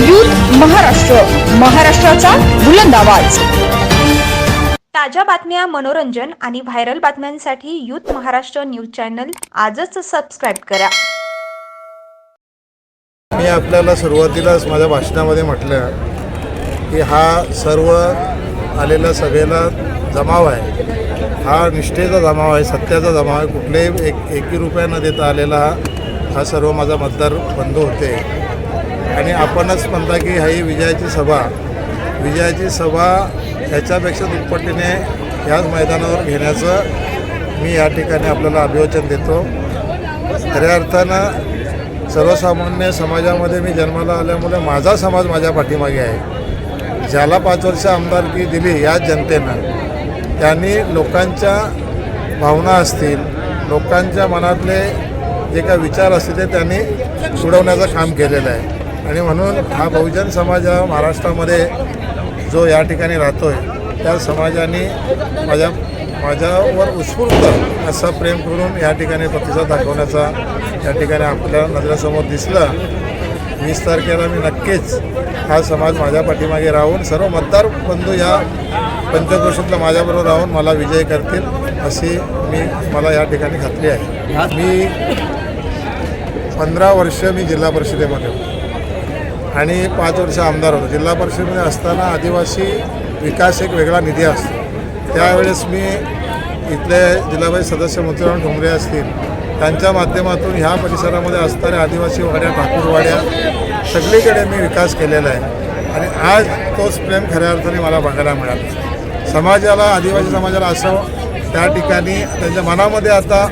Youth Maharashtra महाराष्ट्राचा बुलंद आवाज. ताज्या बातम्या मनोरंजन आणि व्हायरल बातम्यांसाठी यूथ महाराष्ट्र न्यूज चॅनल आजच सबस्क्राईब करा. मी आपल्याला सुरुवातीलाच माझ्या भाषणामध्ये म्हटलं की हा सर्व आलेल्या सभेला जमाव आहे. हा निष्ठेचा जमाव आहे सत्याचा जमाव आहे. कुठल्याही एक एकही रुपया न देता आलेला हा हा सर्व माझा मतदार बंधू होते. आणि आपणच म्हणता की ही विजयाची सभा. विजयाची सभा ह्याच्यापेक्षा दुप्पटीने ह्याच मैदानावर घेण्याचं मी या ठिकाणी आपल्याला अभिवचन देतो. खऱ्या अर्थानं सर्वसामान्य समाजामध्ये मी जन्माला आल्यामुळे माझा समाज माझ्या पाठीमागे आहे. ज्याला पाच वर्ष आमदारकी दिली या जनतेनं त्यांनी लोकांच्या भावना असतील लोकांच्या मनातले जे काही विचार असतील ते त्यांनी सोडवण्याचं काम केलेलं आहे. आणि म्हणून हा बहुजन समाज महाराष्ट्रामध्ये जो या ठिकाणी राहतो आहे त्या समाजाने माझ्या माझ्यावर उत्स्फूर्त असा प्रेम करून या ठिकाणी प्रतिसाद दाखवण्याचा या ठिकाणी आपल्या नजरेसमोर दिसला. वीस तारखेला मी नक्कीच हा समाज माझ्या पाठीमागे राहून सर्व मतदार बंधू या पंचक्रोशीतला माझ्याबरोबर राहून मला विजय करतील अशी मी मला या ठिकाणी खात्री आहे. मी पंधरा वर्ष मी जिल्हा परिषदेमध्ये होतो. आणि पाच वर्ष आमदार होतो. जिल्हा परिषदेमध्ये असताना आदिवासी विकास एक वेगळा निधी असतो. त्यावेळेस मी इथले जिल्हा परिषद सदस्य मोतीराम ठोंबरे असतील त्यांच्या माध्यमातून ह्या परिसरामध्ये असणाऱ्या आदिवासी वाड्या ठाकूरवाड्या सगळीकडे मी विकास केलेला आहे. आणि आज तोच प्रेम खऱ्या अर्थाने मला बघायला मिळाला. समाजाला आदिवासी समाजाला असं त्या ठिकाणी त्यांच्या मनामध्ये आता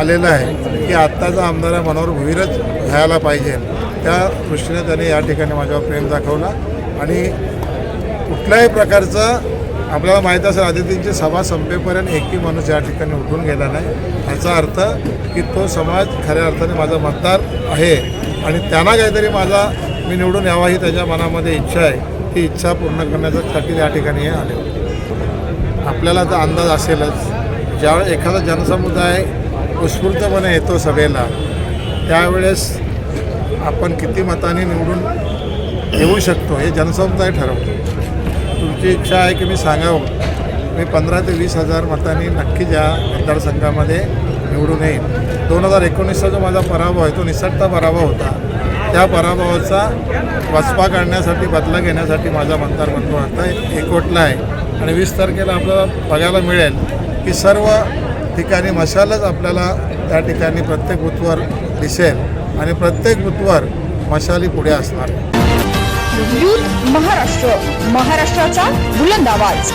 आलेलं आहे की आत्ताचा आमदार मनोहर भुईरच घ्यायला पाहिजे. त्या दृष्टीने त्याने या ठिकाणी माझ्यावर प्रेम दाखवला. आणि कुठल्याही प्रकारचं आपल्याला माहीत असेल आदितींची सभा संपेपर्यंत एकही माणूस या ठिकाणी उठून गेला नाही. याचा अर्थ की तो समाज खऱ्या अर्थाने माझा मतदार आहे. आणि त्यांना काहीतरी माझा मी निवडून यावा ही त्याच्या मनामध्ये इच्छा आहे. ती इच्छा पूर्ण करण्यासाठी या ठिकाणी हे आले. आपल्याला तर अंदाज असेलच. ज्यावेळेस एखादा जनसमुदाय उत्स्फूर्तपणे येतो सभेला त्यावेळेस आपण किती मताने निवडून येऊ शकतो हे जनसमुदाय ठरवतो. तुमची इच्छा आहे की मी सांगावं? मी पंधरा ते वीस हजार मतांनी नक्की ज्या मतदारसंघामध्ये निवडून येईन. दोन हजार एकोणीसचा जो माझा पराभव आहे तो निसटता पराभव होता. त्या पराभवाचा वचपा काढण्यासाठी बदला घेण्यासाठी माझा मतदारबंधू आता एकवटला आहे. आणि वीस तारखेला आपल्याला बघायला मिळेल की सर्व ठिकाणी मशालच आपल्याला त्या ठिकाणी प्रत्येक बूथवर दिसेल. आणि प्रत्येक ऋतूवर मशाली पुढे असणार. युथ महाराष्ट्र महाराष्ट्राचा बुलंद आवाज.